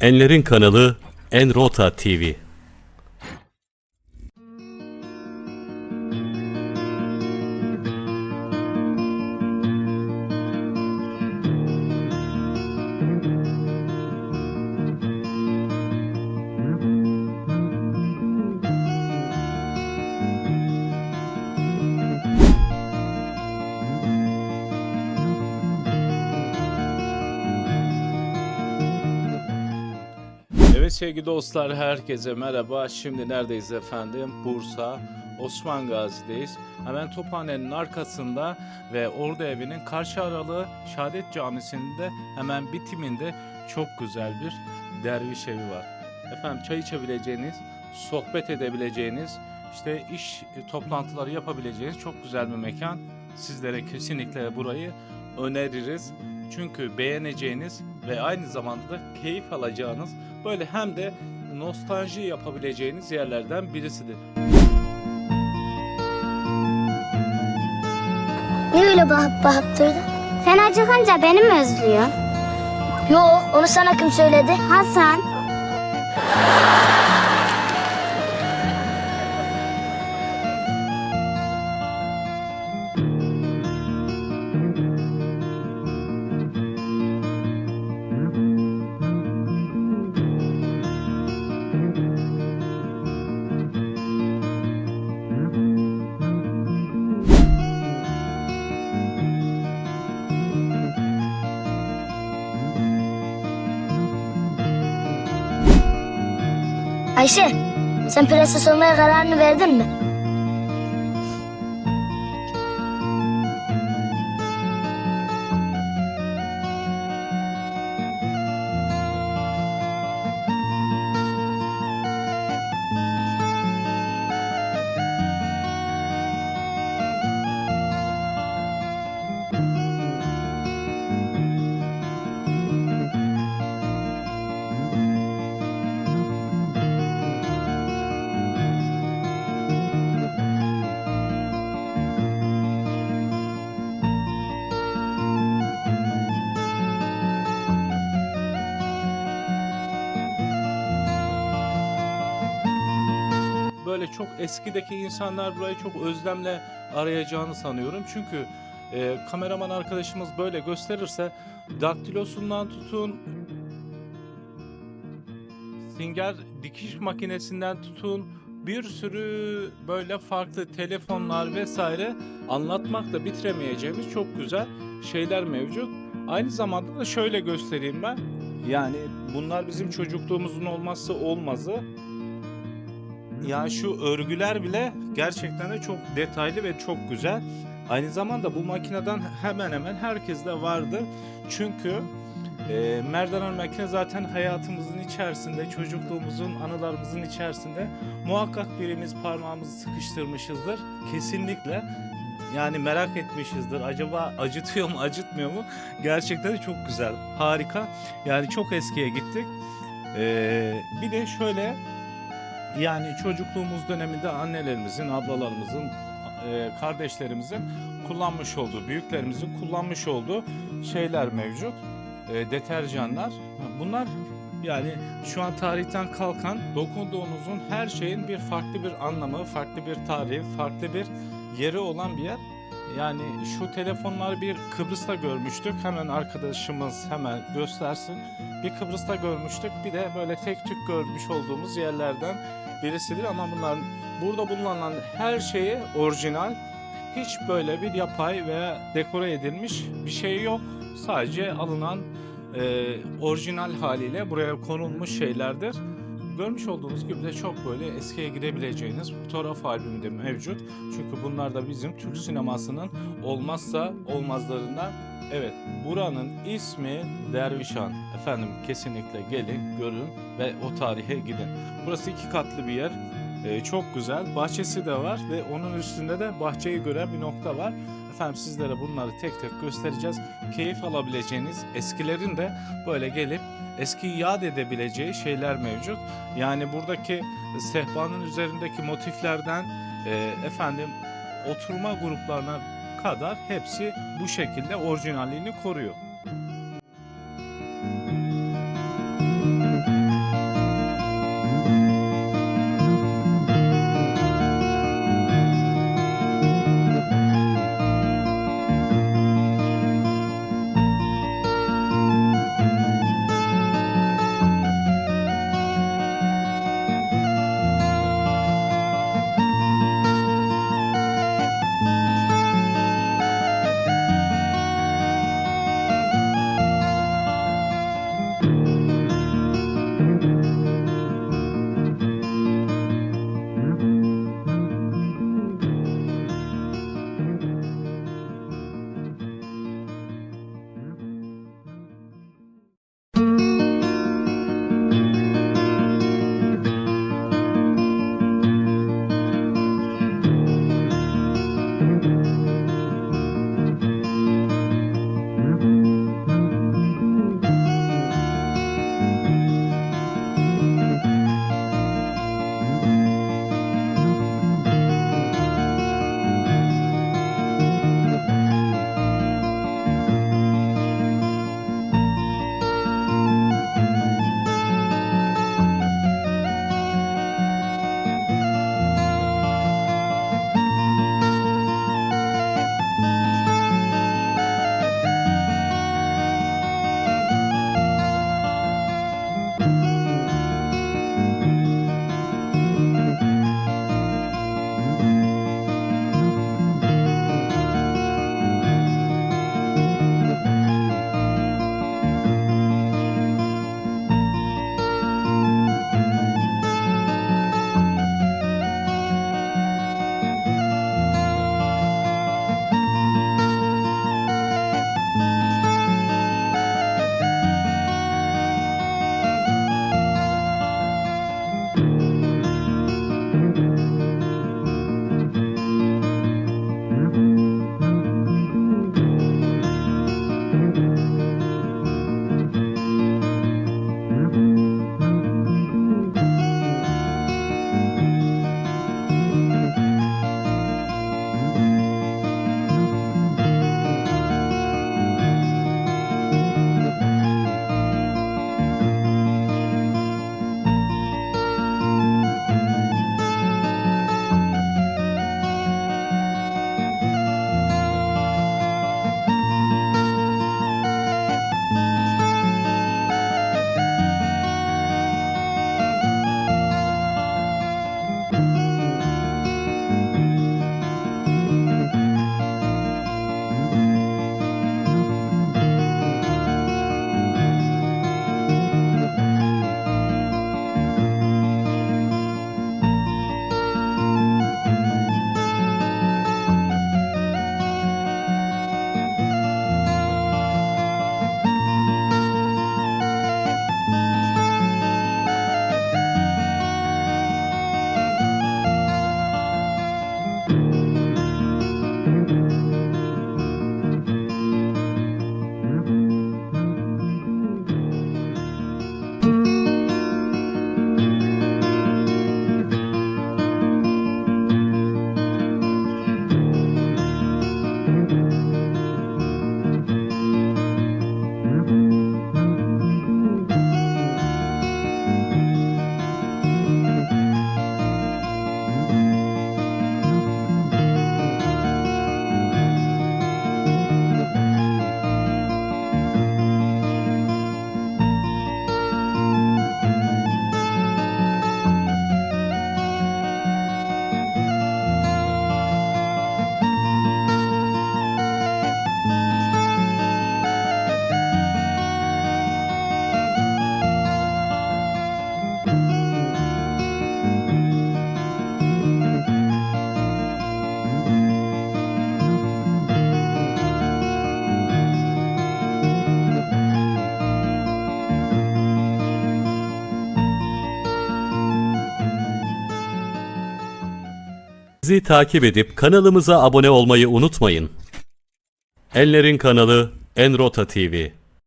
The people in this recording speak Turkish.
Enlerin kanalı Enrota TV. Sevgili dostlar herkese merhaba. Şimdi neredeyiz efendim? Bursa Osman Gazi'deyiz. Hemen Tophane'nin arkasında ve Ordu Evi'nin karşı aralığı Şahadet Camisi'nde hemen bitiminde çok güzel bir derviş evi var. Efendim çay içebileceğiniz, sohbet edebileceğiniz, işte iş e, toplantıları yapabileceğiniz çok güzel bir mekan. Sizlere kesinlikle burayı öneririz. Çünkü beğeneceğiniz ve aynı zamanda da keyif alacağınız böyle hem de nostalji yapabileceğiniz yerlerden birisidir. Niye öyle bakıp bakıp durdun? Sen acıkınca beni mi özlüyorsun? Yok onu sana kim söyledi? Hasan. Ayşe sen prenses olmaya kararını verdin mi? Böyle çok eskideki insanlar burayı çok özlemle arayacağını sanıyorum. Çünkü e, kameraman arkadaşımız böyle gösterirse daktilosundan tutun Singer dikiş makinesinden tutun bir sürü böyle farklı telefonlar vesaire anlatmakla bitiremeyeceğimiz çok güzel şeyler mevcut. Aynı zamanda da şöyle göstereyim ben. Yani bunlar bizim çocukluğumuzun olmazsa olmazı. Ya şu örgüler bile gerçekten de çok detaylı ve çok güzel. Aynı zamanda bu makineden hemen hemen herkeste vardı. Çünkü e, merdanan makine zaten hayatımızın içerisinde, çocukluğumuzun, anılarımızın içerisinde muhakkak birimiz parmağımızı sıkıştırmışızdır. Kesinlikle. Yani merak etmişizdir. Acaba acıtıyor mu, acıtmıyor mu? Gerçekten de çok güzel. Harika. Yani çok eskiye gittik. E, bir de şöyle yani çocukluğumuz döneminde annelerimizin, ablalarımızın, e, kardeşlerimizin kullanmış olduğu, büyüklerimizin kullanmış olduğu şeyler mevcut. E, deterjanlar. Bunlar yani şu an tarihten kalkan dokunduğunuzun her şeyin bir farklı bir anlamı, farklı bir tarihi, farklı bir yeri olan bir yer. Yani şu telefonları bir Kıbrıs'ta görmüştük. Hemen arkadaşımız hemen göstersin. Bir Kıbrıs'ta görmüştük. Bir de böyle tek tük görmüş olduğumuz yerlerden birisidir ama bunların burada bulunan her şeyi orijinal. Hiç böyle bir yapay veya dekore edilmiş bir şey yok. Sadece alınan e, orijinal haliyle buraya konulmuş şeylerdir. Görmüş olduğunuz gibi de çok böyle eskiye gidebileceğiniz fotoğraf albümü de mevcut. Çünkü bunlar da bizim Türk sinemasının olmazsa olmazlarından. Evet, buranın ismi Dervişhan. Efendim kesinlikle gelin, görün ve o tarihe gidin. Burası iki katlı bir yer. Ee, çok güzel. Bahçesi de var ve onun üstünde de bahçeyi gören bir nokta var. Efendim sizlere bunları tek tek göstereceğiz. Keyif alabileceğiniz, eskilerin de böyle gelip eski yad edebileceği şeyler mevcut. Yani buradaki sehpanın üzerindeki motiflerden e, efendim oturma gruplarına kadar hepsi bu şekilde orijinalliğini koruyor. Bizi takip edip kanalımıza abone olmayı unutmayın. Enler'in kanalı Enrota TV